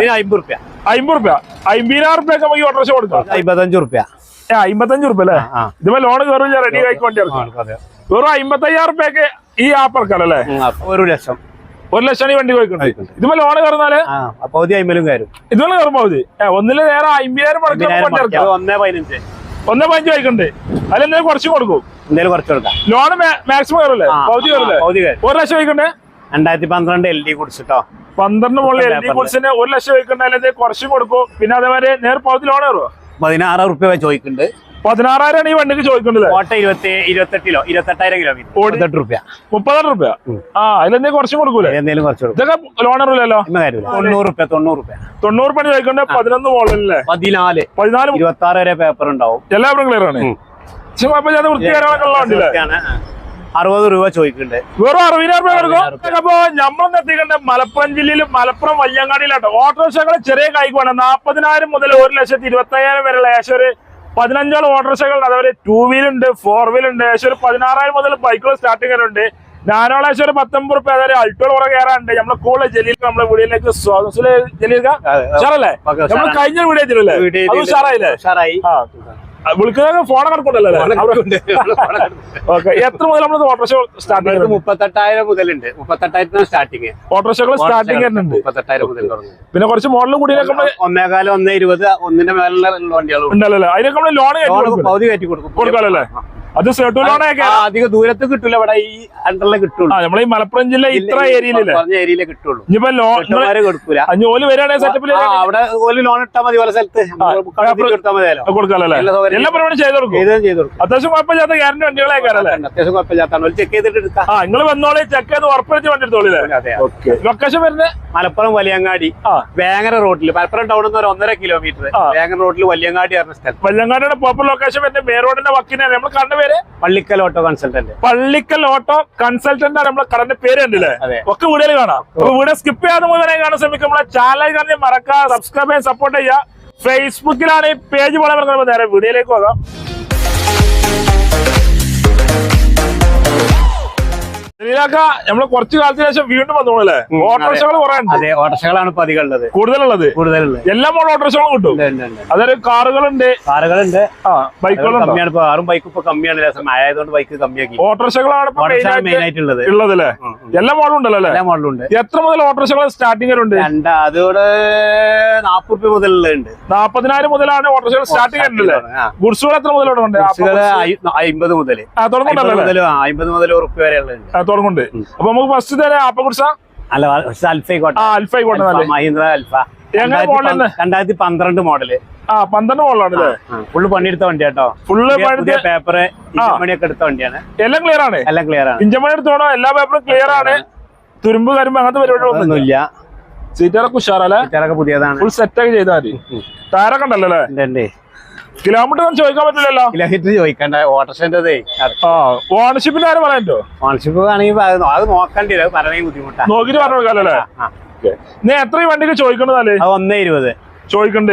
ഇതിന് അമ്പത് റുപ്യ. അമ്പത് റുപ്യ. അമ്പതിനായിരം നമുക്ക് ഓട്ടോറിക്ഷ കൊടുക്കാം. അമ്പത്തഞ്ച് റുപ്യ. ഏ അമ്പത്തഞ്ച് റുപ്യ അല്ലേ? ആ ഇതുപോലെ ലോൺ റെഡി ആയിക്ക് വണ്ടി അതെ വെറും അമ്പത്തയ്യായിരം റുപ്യക്ക് ഈ ആപ്പ് ഇറക്കാലല്ലേ ഒരു ലക്ഷം. ഒരു ലക്ഷം ഈ വണ്ടി പോയിക്കൊണ്ട്. ലോൺ കയറുന്നാൽ? പകുതി കയറും. ഇതുപോലെ ഒന്നിൽ നേരെ അമ്പതിനായിരം ഒന്നേ പതിനഞ്ച്. ഒന്നേ പതിനഞ്ച് വായിക്കണ്ട് അതിലെന്തെങ്കിലും കുറച്ച് കൊടുക്കും. കുറച്ച് കൊടുക്കാം. ലോൺ മാക്സിമം കയറില്ലേ? ആ, പകുതി കയറില്ലേ? ഒരു ലക്ഷം വായിക്കണ്ടേ രണ്ടായിരത്തി പന്ത്രണ്ട് എൽ ഡി കുടിച്ചിട്ടോ. പന്ത്രണ്ട് മുകളിൽ എൽ ഡി. ഗുഡ്സിന് ഒരു ലക്ഷം അല്ലെങ്കിൽ കുറച്ചും കൊടുക്കും. പിന്നെ അതേമാതിരി നേർപ്പാളത്തിൽ ലോൺ കയറുമോ പതിനാറായിരം റുപ്യ ചോദിക്കുന്നുണ്ട്. പതിനാറായിരം ഈ വണ്ടിക്ക് ചോദിക്കുന്നത് കോട്ട ഇരുപത്തി ഇരുപത്തെട്ടിലോ ഇരുപത്തെട്ടായിരം കിലോമീറ്റർ. ഇരുപത്തെട്ട് റുപ്യ മുപ്പതാറ് റുപ്യ ആ അതിലെന്തെങ്കിലും കുറച്ചും കൊടുക്കൂലേ? എന്തെങ്കിലും കുറച്ച് ഇതൊക്കെ ലോൺ അറിയില്ലല്ലോ തൊണ്ണൂറ് റുപ്യ തൊണ്ണൂറ് റുപ്യ തൊണ്ണൂറ് പണി ചോദിക്കണ്ടേ പതിനൊന്ന് മോളല്ലേ പതിനാല്. പതിനാല് ഇരുപത്തി ആറ് വരെ പേപ്പർ ഉണ്ടാവും. എല്ലാവരും ക്ലിയർ ആണ്. ഉം. അറുപത് രൂപ ചോദിക്കുന്നുണ്ട്. വെറും അറുപതിനായിരം രൂപ കൊടുക്കും. അപ്പൊ നമ്മളൊന്നും എത്തിക്കണ്ട? മലപ്പുറം ജില്ലയിൽ മലപ്പുറം വയ്യങ്ങാടിയിലാട്ടോ ഓട്ടോറിക്ഷകൾ ചെറിയ കായ്ക്കുവാണ്. നാപ്പതിനായിരം മുതൽ ഒരു ലക്ഷത്തി ഇരുപത്തയ്യായിരം വരെയുള്ള ഏകദേശം ഒരു പതിനഞ്ചോളം ഓട്ടോറിക്ഷകൾ അതേപോലെ ടൂ വീൽ ഉണ്ട് ഫോർ വീൽ ഉണ്ട്. ഏകദേശം ഒരു പതിനാറായിരം മുതൽ ബൈക്കുകൾ സ്റ്റാർട്ടിംഗ് ഉണ്ട് ഏകദേശം ഒരു പത്തൊമ്പത് റുപ്യ അതായത് അൾട്ടോ കുറെ കയറാനുണ്ട്. നമ്മളെ കൂടുതൽ ജലീൽ നമ്മളെ വീടിലേക്ക് ജലീൽക്ക ജലീൽ ഉഷാറല്ലേ? നമ്മൾ കഴിഞ്ഞ വീഡിയോ വീഡിയോ അത് വിളിക്കുന്ന ഫോൺ കിടക്കണ്ടല്ലോ ഓക്കെ എത്ര മുതൽ നമ്മൾ ഓട്ടോറിക്ഷ സ്റ്റാർട്ടിംഗ് ചെയ്യുന്നത് മുപ്പത്തെട്ടായിരം മുതലുണ്ട്. മുപ്പത്തെട്ടായിരത്തിന് സ്റ്റാർട്ടിങ് ഓട്ടോറിക്ഷകൾ സ്റ്റാർട്ടിംഗ് വരുന്നുണ്ട്. മുപ്പത്തെട്ടായിരം മുതൽ പിന്നെ കുറച്ച് മോഡലും കൂടി ഒന്നേകാലം ഒന്നേ ഇരുപത് ഒന്നിന്റെ മേലുള്ള വണ്ടികളും ഉണ്ടല്ലോ അതിനൊക്കെ ലോണ് ലോൺ ലോൺ പകുതി കയറ്റി കൊടുക്കും. കൊടുക്കാമല്ലേ അത് അധികം ദൂരത്ത് കിട്ടൂല. ഇവിടെ ഈ അണ്ടറിലെ കിട്ടുള്ളൂ. നമ്മളെ ഈ മലപ്പുറം ജില്ല ഇത്ര ഏരിയയിലേ പറഞ്ഞ ഏരിയയിലെ കിട്ടുള്ളൂ. ഇനിയിപ്പോ ലോൺ കൊടുക്കൂല. ഓൽ വരികയാണെങ്കിൽ സെറ്റപ്പിൽ അവിടെ ഓൽ ലോൺ ഇട്ടാ മതി പല സ്ഥലത്ത്. കൊടുക്കാമല്ലേ എല്ലാ പരിപാടിയും ചെയ്ത് കൊടുക്കും? ചെയ്ത് കൊടുക്കും. അത്യാവശ്യം കുഴപ്പമില്ലാത്ത ഗ്യാരണ്ടി വണ്ടികളെ അത്യാവശ്യം കുഴപ്പമില്ലാത്ത ചെക്ക് ചെയ്തിട്ട് എടുക്കാം. ആ നിങ്ങൾ വന്നോളി ചെക്ക് ചെയ്ത് ഉറപ്പിച്ച് വണ്ടി എടുത്തോളില്ലേ ലൊക്കേഷൻ വരുന്നത്? മലപ്പുറം വലിയങ്ങാടി. ആ. വേങ്ങര റോഡിൽ മലപ്പുറം ടൗണിൽ നിന്ന് ഒരു ഒന്നര കിലോമീറ്റർ വേങ്ങര റോഡിൽ വലിയങ്ങാടി പറഞ്ഞ സ്ഥലം. വലിയങ്ങാടിയുടെ പോപ്പർ ലൊക്കേഷൻ വരുന്നത് മേറോഡിന്റെ വക്കിനാണ്. നമ്മൾ കണ്ട പേര്? Pallikkal auto consultant Pallikkal auto consultant ആണ് നമ്മളെ കടന്റെ പേര് കണ്ടില്ലേ? ഒക്കെ വീടുകൾ കാണാം. വീഡിയോ സ്കിപ്പ് ചെയ്യാതെ മുഴുവനായി കാണാൻ ശ്രമിക്കും. നമ്മളെ ചാനൽ കാണി മറക്കാതെ സബ്സ്ക്രൈബ് ചെയ്യാൻ സപ്പോർട്ട് ചെയ്യുക. ഫേസ്ബുക്കിലാണ് ഈ പേജ് പോലെ നേരെ വീഡിയോയിലേക്ക് പോകാം. നമ്മൾ കുറച്ചു കാലത്തിന് ശേഷം വീണ്ടും വന്നോളല്ലേ ഓട്ടോറിക്ഷകൾ കുറെ അതെ ഓട്ടോറിക്ഷകളാണ് ഇപ്പൊ അധികം ഉള്ളത് കൂടുതലുള്ളത്? കൂടുതലുള്ളത്. എല്ലാ മോഡൽ ഓട്ടോറിക്ഷകളും കിട്ടും. അതായത് കാറുകളുണ്ട്. കാറുകളുണ്ട്. ബൈക്കുകളുണ്ട്? കമ്മിയാണ് ഇപ്പൊ. കാറും ബൈക്കും ഇപ്പൊ കമ്മിയാണ്. ആയതുകൊണ്ട് ബൈക്ക് കമ്മിയാക്കി. ഓട്ടോറിക്ഷകളാണ് മെയിൻ ആയിട്ട് ആയിട്ടുള്ളത്. ഉള്ളത് അല്ലേ ഉം, ഉം. എല്ലാ മോഡലും ഉണ്ടല്ലോ അല്ലേ? എല്ലാ മോഡലും ഉണ്ട്. എത്ര മുതൽ ഓട്ടോറിക്ഷകൾ സ്റ്റാർട്ടിംഗ് ഉണ്ട് രണ്ട് അതോടെ നാപ്പത് രൂപ മുതലുള്ളത് നാപ്പതിനായിരം മുതലാണ് ഓട്ടോറിക്ഷകൾ സ്റ്റാർട്ടിംഗ് ഉണ്ടല്ലേ ഗുഡ്സുകൾ എത്ര മുതലുണ്ട്? അമ്പത് മുതൽ തുടങ്ങുന്നുണ്ടല്ലോ അമ്പത് മുതൽ ഉറുപ്പ് വരെ ഉള്ളത് തുടങ്ങുന്നുണ്ട് അപ്പൊ നമുക്ക് ഫസ്റ്റ് തരാം ആപ്പ കുറിച്ച അല്ല അൽഫൈക്കോട്ടെ ആ അൽഫ ആയിക്കോട്ടെ മഹീന്ദ്ര അൽഫ രണ്ടായിരത്തി പന്ത്രണ്ട് മോഡൽ ആ പന്ത്രണ്ട് മോഡലാണ് ഫുള്ള് പണിയെടുത്ത വണ്ടി കേട്ടോ ഫുള്ള് പേപ്പർ മണിയൊക്കെ എടുത്ത വണ്ടിയാണ്. എല്ലാം ക്ലിയർ ആണ്? എല്ലാം ക്ലിയർ ആണ്. ഇഞ്ചമണി എടുത്തോണോ? എല്ലാ പേപ്പറും ക്ലിയർ ആണ്. തുരുമ്പ് കാര്യം അങ്ങനത്തെ പരിപാടികളൊന്നും സീറ്റാറൊക്കെ സീറ്ററൊക്കെ ഉഷാറല്ലേ? ഇതൊക്കെ പുതിയതാണ്. ഫുൾ സെറ്റ് ആക്കി ചെയ്താൽ മതി. ടയറൊക്കെ ഉണ്ടല്ലോ അല്ലേ. കിലോമീറ്റർ ഒന്നും ചോദിക്കാൻ പറ്റില്ലല്ലോ. കിലോമീറ്റർ ചോദിക്കണ്ട. ഓട്ടോറിക്ഷന്റെതേ ആ ഓണർഷിപ്പിന്റെ ആരും പറയണ്ടോ ഓണർഷിപ്പ് ആണെങ്കിൽ അത് നോക്കണ്ടി അത് പറയണെങ്കിൽ ബുദ്ധിമുട്ടാ. നോക്കിട്ട് പറഞ്ഞു കൊടുക്കാല്ലേ ആ. നീ എത്ര വണ്ടിക്ക് ചോദിക്കണതല്ലേ ഒന്നേ ഇരുപത്. ചോദിക്കണ്ട്.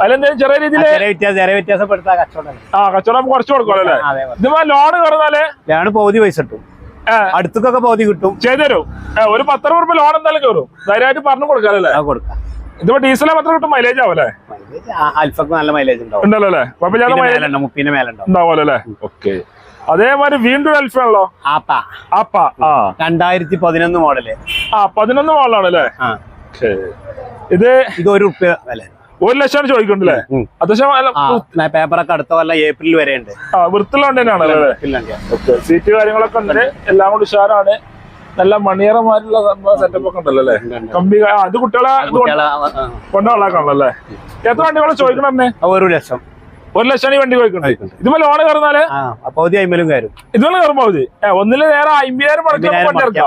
അതിലെന്തെങ്കിലും ചെറിയ രീതിയിൽ ചെറിയ വ്യത്യാസം ചെറിയ വ്യത്യാസപ്പെടുത്താ കച്ചവടം. ആ കച്ചവടം കുറച്ച് കൊടുക്കുമല്ലേ ഇതിപ്പോ ലോൺ കയറുന്നാലേ? ലോൺ പകുതി പൈസ കിട്ടും. അടുത്തൊക്കെ പകുതി കിട്ടും. ചെയ്തു തരും ഒരു പത്തര രൂപ ലോൺ എന്തായാലും കയറും. ധൈര്യമായിട്ട് പറഞ്ഞു കൊടുക്കാല്ലേ അത് കൊടുക്കാം. ഇതിപ്പോ ഡീസൽ മാത്രം കിട്ടും മൈലേജ് ആവല്ലേ അൽഫക്ക് നല്ല മൈലേജ് ഉണ്ടാവും. ഉണ്ടല്ലോ അല്ലേ? കുഴപ്പമില്ലാതെ പിന്നെ മൈലേജ് മേലുണ്ടാവും മുപ്പിന്റെ മേലുണ്ടാവും ഉണ്ടാവുമല്ലോ അല്ലേ? ഓക്കെ അതേമാതിരി വീണ്ടും അൽഫ ആണല്ലോ ആപ്പ. അപ്പ ആ. രണ്ടായിരത്തി പതിനൊന്ന് മോഡൽ. ആ പതിനൊന്ന് മോഡലാണ് അല്ലേ? ഇത് ഇത് ഒരു വില. ഒരു ലക്ഷമാണ് ചോദിക്കണ്ടല്ലേ. അത്യാവശ്യം പേപ്പറൊക്കെ അടുത്ത കൊല്ലം ഏപ്രിൽ വരെ ഉണ്ട് ഏപ്രിലുണ്ട് സീറ്റ് കാര്യങ്ങളൊക്കെ ഉണ്ട്. എല്ലാം കൂടി ഉഷാറാണ്. നല്ല മണിയറമാരുള്ള സെറ്റപ്പ് ഒക്കെ ഉണ്ടല്ലോ അല്ലേ. കമ്പി അത് കുട്ടികളെ കുട്ടികളെ അല്ലേ എത്ര വണ്ടികളെ ചോദിക്കണേ ഒരു ലക്ഷം. ഒരു ലക്ഷം ഈ വണ്ടി ചോദിക്കണേ ഇതുപോലെ ലോൺ കയറുന്നാൽ? പകുതി അമ്പലും കയറും. ഇതുപോലെ കയറുമ്പോ പകുതി. ഒന്നിൽ നേരെ അമ്പതിനായിരം മുടക്കി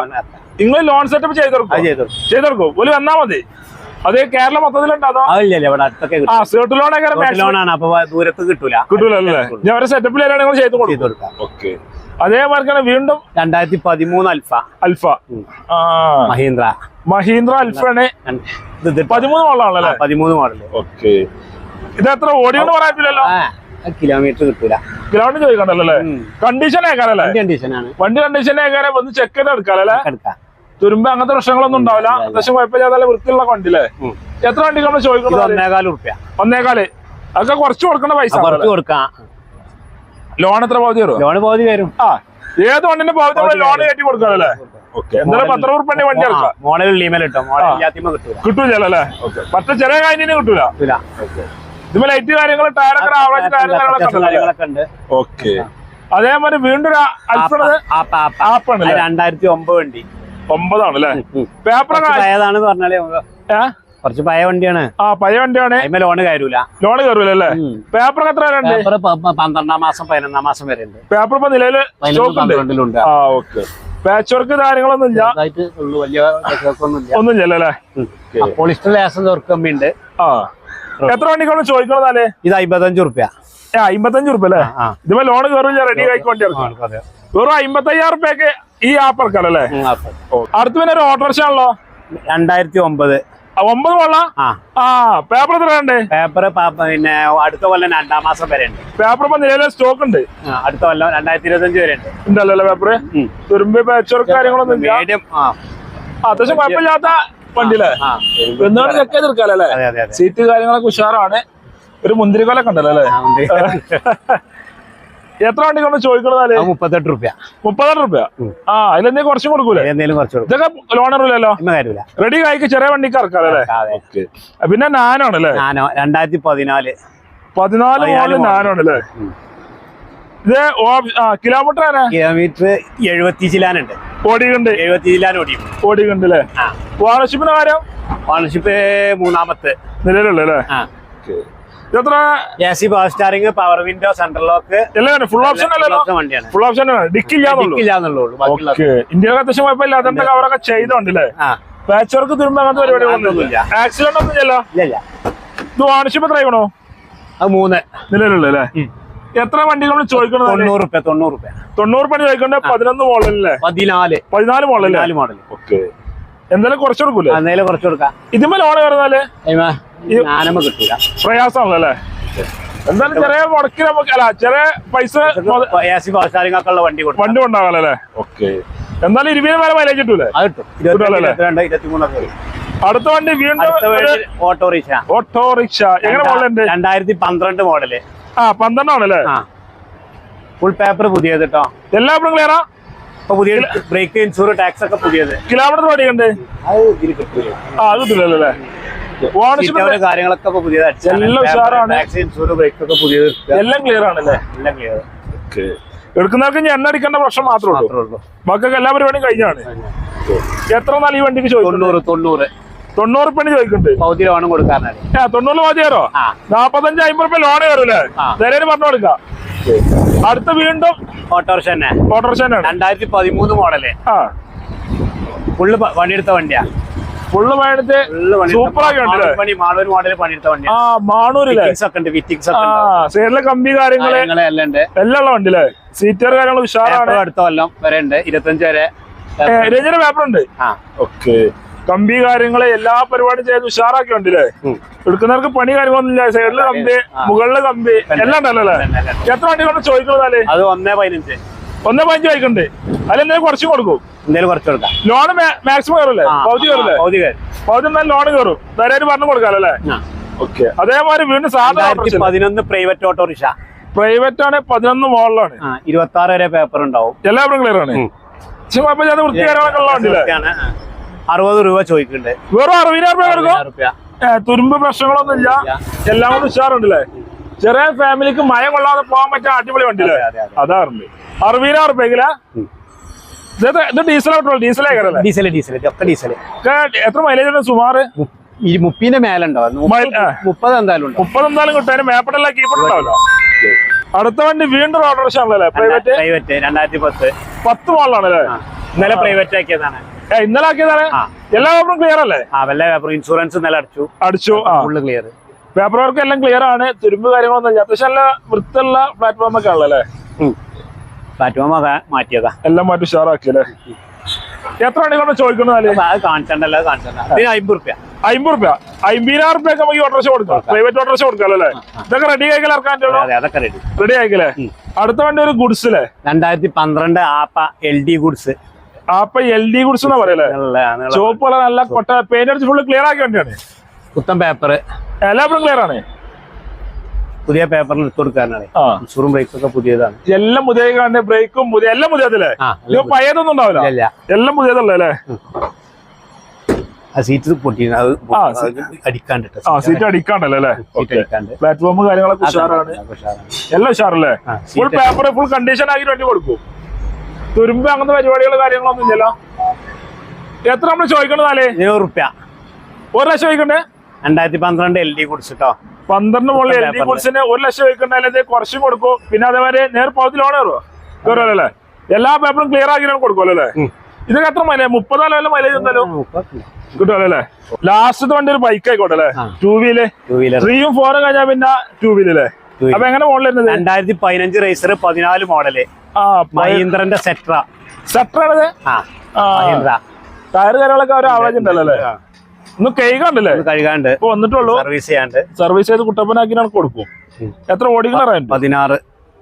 നിങ്ങൾ ലോൺ സെറ്റപ്പ് ചെയ്തെടുക്കും ചെയ്തെടുക്കും ഒരു വന്നാ മതി. അത് കേരളം മൊത്തത്തിലുണ്ടോ ആ സേർട്ട് കിട്ടും. ലോണാണ് അപ്പൊ ദൂരത്ത് കിട്ടൂല. കിട്ടൂലല്ലേ? ഞാൻ അവരെ സെറ്റപ്പിൽ ചെയ്ത് കൊടുക്കാം. ഓക്കെ. അതേമാതിരി തന്നെ വീണ്ടും രണ്ടായിരത്തി പതിമൂന്ന് അൽഫ. അൽഫ മഹീന്ദ്ര. മഹീന്ദ്ര അൽഫാണ്. പതിമൂന്ന് മോളാണല്ലേ ആ, പതിമൂന്ന് മോഡൽ ഓക്കെ. ഇത് എത്ര ഓടിയെന്ന് പറയത്തില്ലല്ലോ കിലോമീറ്റർ കിട്ടൂല. കിലോമീറ്റർ ചോദിക്കണ്ടല്ലേ? കണ്ടീഷൻ. കണ്ടീഷൻ ആണ് കണ്ടീഷനാണ്. വണ്ടി കണ്ടീഷൻ ഏക്കാനെ വന്ന് ചെക്ക് ചെയ്ത് എടുക്കാല്ലേ എടുക്കാം. തുരുമ്പ് അങ്ങനത്തെ പ്രശ്നങ്ങളൊന്നും ഉണ്ടാവില്ല. അത്യാവശ്യം കുഴപ്പമില്ലാതെ വൃത്തിയുള്ള വണ്ടിയില്ലേ? എത്ര വണ്ടി നമ്മൾ ചോദിക്കുന്നത് ഒന്നേകാൽ ഒന്നേകാൽ. അതൊക്കെ കുറച്ച് കൊടുക്കണ പൈസ കുറച്ച് കൊടുക്കാം. ലോൺ എത്ര പകുതി വരും? ലോൺ പകുതി വരും. ആ ഏത് വണ്ടിന്റെ പകുതി നമ്മൾ ലോൺ കയറ്റി കൊടുക്കാനല്ലേ? എന്തായാലും പത്ത് വണ്ടി എടുക്കാം. മോഡൽ ലീമൽ കിട്ടും മോഡൽ ഇല്ലാത്തിമ കിട്ടൂല. കിട്ടൂല അല്ലേ? ഓക്കെ. മറ്റേ ചെറിയ കാര്യത്തിന് കിട്ടൂല? കിട്ടൂല. ഇതുപോലെ ലൈറ്റ് കാര്യങ്ങൾ ടയറൊക്കെ ആവറേജ് കാര്യങ്ങളൊക്കെ ഉണ്ട്. ഓക്കെ. അതേമാതിരി വീണ്ടും ഒരു ആപ്പാണ് രണ്ടായിരത്തി ഒമ്പത് വണ്ടി. ഒമ്പതാണ് അല്ലേ കുറച്ച് പഴയതാണെന്ന് പറഞ്ഞാലേ കുറച്ച് പഴയ വണ്ടിയാണ്. ആ പഴയ വണ്ടിയാണ്. അതിന്മേൽ ലോണ് കയറൂല. ലോൺ കയറൂല അല്ലേ പേപ്പർ എത്ര വരെ ഉണ്ട് പേപ്പർ പന്ത്രണ്ടാം മാസം പതിനൊന്നാം മാസം വരെ ഉണ്ട് പേപ്പർ ഇപ്പൊ നിലവിൽ പതിനൊന്ന് ഉണ്ട്. പന്ത്രണ്ടിലുണ്ട്. ആ ഓക്കെ പാച്ച് വർക്ക് കാര്യങ്ങളൊന്നും ഇല്ല. വലിയ ഒന്നുമില്ല ഒന്നും അല്ലേ? പോളിസ്റ്റർ ലേസം ഉണ്ട്. ആ. എത്ര വണ്ടിക്കാണ് ചോദിക്കണതാലേ ഇത് അമ്പത്തഞ്ച് റുപ്യ അമ്പത്തഞ്ചു റുപ്യ അല്ലേ? ഇതിപ്പോ ലോണ് ലോൺ കയറില്ല റെഡി ആയിക്കോണ്ടി വെറും അമ്പത്തയ്യായിരം റുപ്യക്ക് ഈ ആപ്പ് ഇറക്കാം അല്ലേ? അടുത്ത് പിന്നെ ഒരു ഓട്ടോറിക്ഷ ആണല്ലോ രണ്ടായിരത്തി ഒമ്പത്. ഒമ്പത് കൊള്ള? ആ. പേപ്പർ എത്ര വേണ്ടേ? പേപ്പർ പിന്നെ അടുത്ത കൊല്ലം രണ്ടാം മാസം വരെ ഉണ്ട്. പേപ്പർ ഇപ്പൊ നിലവിലെ സ്റ്റോക്ക് ഉണ്ട്. അടുത്ത കൊല്ലം രണ്ടായിരത്തി ഇരുപത്തഞ്ച് വരെ ഉണ്ട്. ഉണ്ടല്ലോ പേപ്പർ. തുരുമ്പ് പേച്ചവർക്ക് കാര്യങ്ങളൊന്നും മീഡിയം അത്യാവശ്യം കുഴപ്പമില്ലാത്ത വണ്ടിയിലെ എന്നാണ് ചെക്ക് ചെയ്തെടുക്കാല്ലേ അതെ അതെ അതെ. സീറ്റ് കാര്യങ്ങളൊക്കെ ഉഷാറാണ്. ഒരു മുന്തിരിക്കൊലൊക്കെ ഉണ്ടല്ലോ അല്ലേ. എത്ര വണ്ടിക്കാണ് ചോദിക്കണതാൽ അത് മുപ്പത്തെട്ട് റുപ്യ. മുപ്പത്തെട്ട് റുപ്യ? ആ അതിലെന്തെങ്കിലും കുറച്ചും കൊടുക്കൂലേ? എന്തെങ്കിലും കുറച്ച് ഇതൊക്കെ ലോൺ അറിയില്ലല്ലോ റെഡി കായ്ക്ക് ചെറിയ വണ്ടിക്ക് ഇറക്കാം അല്ലേ? അതെ. പിന്നെ നാനാണല്ലേ നാനോ രണ്ടായിരത്തി പതിനാല്. പതിനാല് മോഡൽ ഉം. ഇത് കിലോമീറ്റർ കിലോമീറ്റർ എഴുപത്തി ചിലാനുണ്ട് ഓടിയുണ്ട് എഴുപത്തി ചിലാൻ ഓടിയും ഓടിയുണ്ട് അല്ലേ? ഓണർഷിപ്പിന് കാര്യം? ഓണർഷിപ്പ് മൂന്നാമത്തെ. നിലവിലുള്ള അല്ലേ? ഇതെത്ര A C power steering power window central lock full option വണ്ടിയാണ്. ഫുൾ ഓപ്ഷൻ ഇന്ത്യയിലൊക്കെ അത്യാവശ്യം കവറൊക്കെ ചെയ്തോണ്ടല്ലേ പാച്ച് വർക്ക് തിരുമ്പോ അങ്ങനത്തെ. ആക്സിഡന്റ് ഒന്നും ഇല്ല. ഇത് എത്ര ആയിക്കണോ? അത് മൂന്ന്. നിലവിലുള്ള അല്ലേ? എത്ര വണ്ടികൾ ചോദിക്കണത് തൊണ്ണൂറ് റുപ്യ തൊണ്ണൂറ് റുപ്യ. തൊണ്ണൂറ് പണി ചോദിക്കണ്ടേ? പതിനൊന്ന് മോഡലല്ലേ? പതിനാല്. പതിനാല് മോഡലല്ലേ? മോഡൽ ഓക്കെ എന്തായാലും കുറച്ച് കൊടുക്കൂലേ? എന്തായാലും കുറച്ച് കൊടുക്കാം. ഇതുമ്മേ ലോൺ കയറുന്നാൽ? ഞാനമ്മ കിട്ടില്ല പ്രയാസമാണല്ലോ? എന്തായാലും ചെറിയ മുടക്കി നമുക്ക് അല്ല ചെറിയ പൈസ കാര്യങ്ങളൊക്കെ ഉള്ള വണ്ടി വണ്ടി ഉണ്ടാകാലോ അല്ലേ ഓക്കെ. എന്തായാലും ഇരുപതിന് വരെ മൈലേജ് കിട്ടൂലേ? അടുത്ത വണ്ടി വീണ്ടും ഓട്ടോറിക്ഷ. ഓട്ടോറിക്ഷ. എങ്ങനെ മോഡലുണ്ട്? രണ്ടായിരത്തി പന്ത്രണ്ട് മോഡൽ. ആ പന്ത്രണ്ടാണല്ലേ? ഫുൾ പേപ്പർ പുതിയത് കേട്ടോ എല്ലാ ക്ലിയറാ ഇപ്പൊ പുതിയ ബ്രേക്ക് ഇൻഷൂർ ടാക്സ് ഒക്കെ പുതിയത്. കിലോമീറ്റർ പഠിക്കണ്ട് അത് കിട്ടില്ലല്ലോ അല്ലേ ഓണർഷിപ്പ് കാര്യങ്ങളൊക്കെ ഇപ്പൊ പുതിയത് എല്ലാം ഉഷാറാണ്. ടാക്സ് ബ്രേക്ക് ഒക്കെ പുതിയത് എല്ലാം ക്ലിയർ ആണല്ലേ? എല്ലാം ക്ലിയർ എടുക്കുന്നവർക്ക് ഇനി എണ്ണ അടിക്കേണ്ട പ്രശ്നം മാത്രമേ ഉള്ളൂ. ബാക്കൊക്കെ എല്ലാ പരിപാടിയും കഴിഞ്ഞാണ്. എത്ര നാൾ ഈ വണ്ടിക്ക് തൊണ്ണൂറ് തൊണ്ണൂറ്. തൊണ്ണൂറ് പണി ചോദിക്കുന്നുണ്ട്. ലോണും കൊടുക്കാറുണ്ട്. ആ തൊണ്ണൂറ് മതിയാരോ കയറോ നാപ്പത്തഞ്ച് അമ്പത് റുപ്യ ലോൺ കയറൂലേ. നിലയിൽ പറഞ്ഞു കൊടുക്കാം. അടുത്ത വീണ്ടും ഓട്ടോറിക്ഷ തന്നെ. ഓട്ടോറിക്ഷ തന്നെ രണ്ടായിരത്തി പതിമൂന്ന് മോഡൽ ആ. ഫുള്ള് പണിയെടുത്ത വണ്ടിയാ. ഫുള്ള് പണിയെടുത്ത് സൂപ്പറാക്കി മോഡൽ പണിയെടുത്ത ആ സൈഡിലെ കമ്പി കാര്യങ്ങൾ എല്ലാം ഉള്ള വണ്ടി അല്ലേ സീറ്റർ കാര്യങ്ങൾ ഉഷാറാണ്. അടുത്ത കൊല്ലം വരെ ഉണ്ട്. ഇരുപത്തഞ്ച് വരെ രഞ്ജന പേപ്പർ ഉണ്ട്. ഓക്കെ. കമ്പി കാര്യങ്ങൾ എല്ലാ പരിപാടിയും ചെയ്ത് ഉഷാറാക്കി ഉണ്ടല്ലേ. എടുക്കുന്നവർക്ക് പണി കാര്യങ്ങളൊന്നും ഇല്ല സൈഡിൽ കമ്പി മുകളിൽ കമ്പി. എല്ലാം ഉണ്ടല്ലോ അല്ലേ? എത്ര വണ്ടി കൊണ്ട് ചോദിക്കുന്നതാൽ അത് ഒന്നേ പതിനഞ്ച്. ഒന്നേ പതിനഞ്ച് വായിക്കണ്ടേ അതിലെന്തെങ്കിലും കുറച്ച് കൊടുക്കും. എന്തെങ്കിലും കുറച്ച് കൊടുക്കാം. Loan maximum കയറില്ലേ? പൗതി കയറില്ലേ? പൗതി കയറി. പകുതി എന്നാൽ ലോൺ കയറും. ധാരാളം പറഞ്ഞു കൊടുക്കാലോ അല്ലേ. ഓക്കെ. അതേമാതിരി വീണ്ടും സാധാരണ പതിനൊന്ന് പ്രൈവറ്റ് ഓട്ടോറിക്ഷ പ്രൈവറ്റ് ആണ് പതിനൊന്ന് മോളിലാണ് ഇരുപത്തി ആറ് വരെ പേപ്പർ ഉണ്ടാവും. എല്ലാവരും ക്ലിയർ ആണ്. അറുപത് രൂപ ചോദിക്കുന്നുണ്ട്. വെറും അറുപതിനായിരം രൂപ തുരുമ്പ് പ്രശ്നങ്ങളൊന്നും ഇല്ല. ഇല്ല. എല്ലാം കൂടി ഉഷാറുണ്ടല്ലേ? ചെറിയ ഫാമിലിക്ക് മഴ കൊള്ളാതെ പോകാൻ പറ്റിയ അടിപൊളി വണ്ടി അതെ, അതെ, അതാറുണ്ട് അറുപതിനായിരം റുപ്യക്കില. ഇത് ഡീസൽ ഡീസലേ ഡീസൽ ഡീസൽ ഒക്കെ ഡീസൽ എത്ര മൈലേജ് ഉണ്ട് സുമാറ്? മുപ്പിന്റെ മേലുണ്ടോ. മുപ്പത് എന്തായാലും മുപ്പത് എന്തായാലും കിട്ടും. മേപ്പട്ടല്ല കീപ്പർ ഉണ്ടാവല്ലോ. അടുത്ത വണ്ടി വീണ്ടും ഓട്ടോറിക്ഷ ആണല്ലേ പ്രൈവറ്റ് പ്രൈവറ്റ് രണ്ടായിരത്തി പത്ത്. പത്ത് മോളിലാണല്ലേ. ഇന്നലെ പ്രൈവറ്റ് ആക്കിയതാണ്. ഇന്നലെ ആക്കിയതാണ്? എല്ലാ പേപ്പറും ക്ലിയർ അല്ലേ? ആ എല്ലാ പേപ്പറും ഇൻഷുറൻസ് ഇന്നലെ അടിച്ചു. അടിച്ചു ഫുള്ള് ക്ലിയർ പേപ്പർ വർക്ക് എല്ലാം ക്ലിയർ ആണ്. തുരുമ്പ് കാര്യങ്ങളൊന്നും ഇല്ല. അത്യാവശ്യം നല്ല വൃത്തിയുള്ള പ്ലാറ്റ്ഫോം ഒക്കെ ആണല്ലേ പ്ലാറ്റ്ഫോം മാറ്റിയതാ. എല്ലാം മാറ്റി എത്ര ചോദിക്കുന്നത് അപ്പൊ അത് കാണിച്ചണ്ടല്ലോ കാണിച്ചണ്ട അമ്പത് റുപ്യ. അമ്പത് റുപ്യ. അമ്പതിനായിരം റുപ്യ നമുക്ക് ഓട്ടോറിക്ഷ കൊടുക്കാം. പ്രൈവറ്റ് ഓട്ടോറിക്ഷ കൊടുക്കാം അല്ലേ? ഇതൊക്കെ റെഡി ആയിക്കൽ ഇറക്കാൻ റെഡി റെഡി ആയിക്കല്ലേ? അടുത്ത വണ്ടി ഒരു ഗുഡ്സ് അല്ലേ രണ്ടായിരത്തി പന്ത്രണ്ട് Ape L D goods Ape L D goods എന്നാ പറയല്ലേ? ചോപ്പ് കളർ നല്ല കൊട്ട പെയിന്റ് അടിച്ച് ഫുള്ള് ക്ലിയർ ആക്കി വേണ്ടിയാണ്. കുത്തം പേപ്പർ എല്ലാവരും ക്ലിയർ ആണ്? പുതിയ പേപ്പറിൽ എടുത്തു കൊടുക്കാനാണ്. ഇൻഷുറും ബ്രേക്കും ഒക്കെ പുതിയതാണ്. എല്ലാം പുതിയ കാണുന്ന ബ്രേക്കും പുതിയ എല്ലാം പുതിയതല്ലേ പഴയതൊന്നും ഉണ്ടാവില്ല. എല്ലാം പുതിയതല്ലേ അല്ലേ? ആ സീറ്റ് പൊട്ടിയിരുന്നു അത് അത് ആ സീറ്റ് അടിക്കാണ്ടല്ലേ അല്ലേ? അടിക്കാണ്ട്. പ്ലാറ്റ്ഫോം കാര്യങ്ങളൊക്കെ ഉഷാറാണ്. എല്ലാം ഉഷാറല്ലേ? ഫുൾ പേപ്പർ ഫുൾ കണ്ടീഷൻ ആക്കി വണ്ടി കൊടുക്കും. തുരുമ്പ് അങ്ങനത്തെ പരിപാടികൾ കാര്യങ്ങളൊന്നും ഇല്ലല്ലോ. എത്ര നമ്മൾ ചോദിക്കണതാലേ ഇരുപത് റുപ്യ. ഒരു ലക്ഷം ചോദിക്കണ്ടേ? രണ്ടായിരത്തി പന്ത്രണ്ട് എൽ ഡി കുടിച്ചിട്ടോ? പന്ത്രണ്ട് മുകളിൽ എൽ ഡി കുടിച്ചിന് ഒരു ലക്ഷം അല്ലെങ്കിൽ കുറച്ചും കൊടുക്കും. പിന്നെ അതേമാതിരി നേർ പോകത്തിൽ ലോൺ കയറുമോ കയറുമല്ലേ എല്ലാ പേപ്പറും ക്ലിയർ ആക്കി കൊടുക്കുമല്ലോ അല്ലേ. ഇതൊക്കെ എത്ര മൈലേജ് മുപ്പതാ ലെവലിൽ മൈലേജ് എന്തായാലും കിട്ടുമല്ലോ അല്ലേ? ലാസ്റ്റത്തെ വണ്ടി ഒരു ബൈക്ക് ആയിക്കോട്ടെ അല്ലേ. ടൂ വീൽ ത്രീയും ഫോറും കഴിഞ്ഞാൽ പിന്നെ ടൂ വീലല്ലേ അല്ലേ. അപ്പൊ എങ്ങനെ മോഡൽ രണ്ടായിരത്തി പതിനഞ്ച് റേസർ പതിനാല് മോഡൽ ആ മഹീന്ദ്രന്റെ സെട്ര സെട്ര ടയർ കാര്യങ്ങളൊക്കെ ഒരു ആവറേജ് ഉണ്ടല്ലോ അല്ലേ. ഒന്ന് കഴുകാണ്ടല്ലേ? കഴുകാണ്ട്. ഇപ്പൊ വന്നിട്ടുള്ളൂ. സർവീസ് ചെയ്യാണ്ട്. സർവീസ് ചെയ്ത് കുട്ടപ്പനാക്കി കൊടുക്കും. എത്ര ഓടിക്കണ പതിനാറ്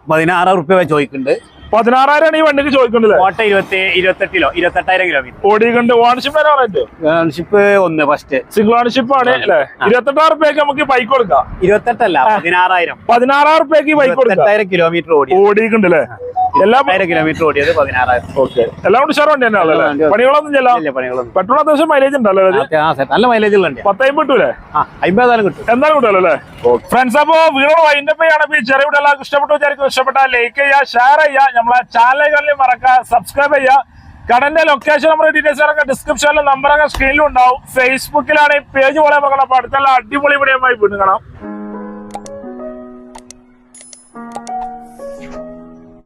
പതിനാറ് റുപ്യ ചോദിക്കുന്നുണ്ട്. പതിനാറായിരം ഈ വണ്ടിക്ക് ചോദിക്കണ്ടല്ലേ? കോട്ട ഇരുപത്തി ഇരുപത്തെട്ടിലോ ഇരുപത്തെട്ടായിരം കിലോമീറ്റർ ഓടിക്കണ്ട് ഓണർഷിപ്പ് വരെ ഓണർഷിപ്പ് ഒന്ന് ഫസ്റ്റ് സിംഗിൾ ഓണർഷിപ്പ് ആണ് അല്ലെ? ഇരുപത്തെട്ടായിരം റുപ്യക്ക് നമുക്ക് ബൈക്ക് കൊടുക്കാം. ഇരുപത്തെട്ടല്ല പതിനാറായിരം. പതിനാറായിരം റുപ്യക്ക് ബൈക്ക് കൊടുക്കാം. കിലോമീറ്റർ ഓടി ഓടിക്കണ്ട് അല്ലേ? എല്ലാം കിലോമീറ്റർ ഓടിയത് പതിനാറായിരം. ഓക്കെ. എല്ലാം കൊണ്ട് ഷെയർ വണ്ടി തന്നെയാണല്ലേ പണികളൊന്നും പെട്രോൾ അത്യാവശ്യം മൈലേജ് ഉണ്ടല്ലോ നല്ല മൈലേജ് പത്തായിരം കിട്ടൂലേ? അമ്പതാലും കിട്ടും. എന്തായാലും കിട്ടുമല്ലോ അല്ലേ? ഫ്രണ്ട്സ് അപ്പോ വീണോ വൈൻഡപ്പ് ചെയ്യാണ്. ചെറിയ എല്ലാവർക്കും ഇഷ്ടപ്പെട്ടു വിചാരിക്കും ഇഷ്ടപ്പെട്ടാൽ ലൈക്ക് ചെയ്യുക ഷെയർ ചെയ്യുക. നമ്മളെ ചാനലുകളിൽ മറക്കുക സബ്സ്ക്രൈബ് ചെയ്യുക കടന്റെ ലൊക്കേഷൻ നമ്മുടെ ഡീറ്റെയിൽസ് ഒക്കെ ഡിസ്ക്രിപ്ഷനിലും നമ്പറൊക്കെ സ്ക്രീനിലും ഉണ്ടാവും ഫേസ്ബുക്കിലാണ് ഈ പേജ് പോലെ മറക്കണം അടുത്തുള്ള അടിപൊളി വീഡിയോ വീണ്ടും കാണാം.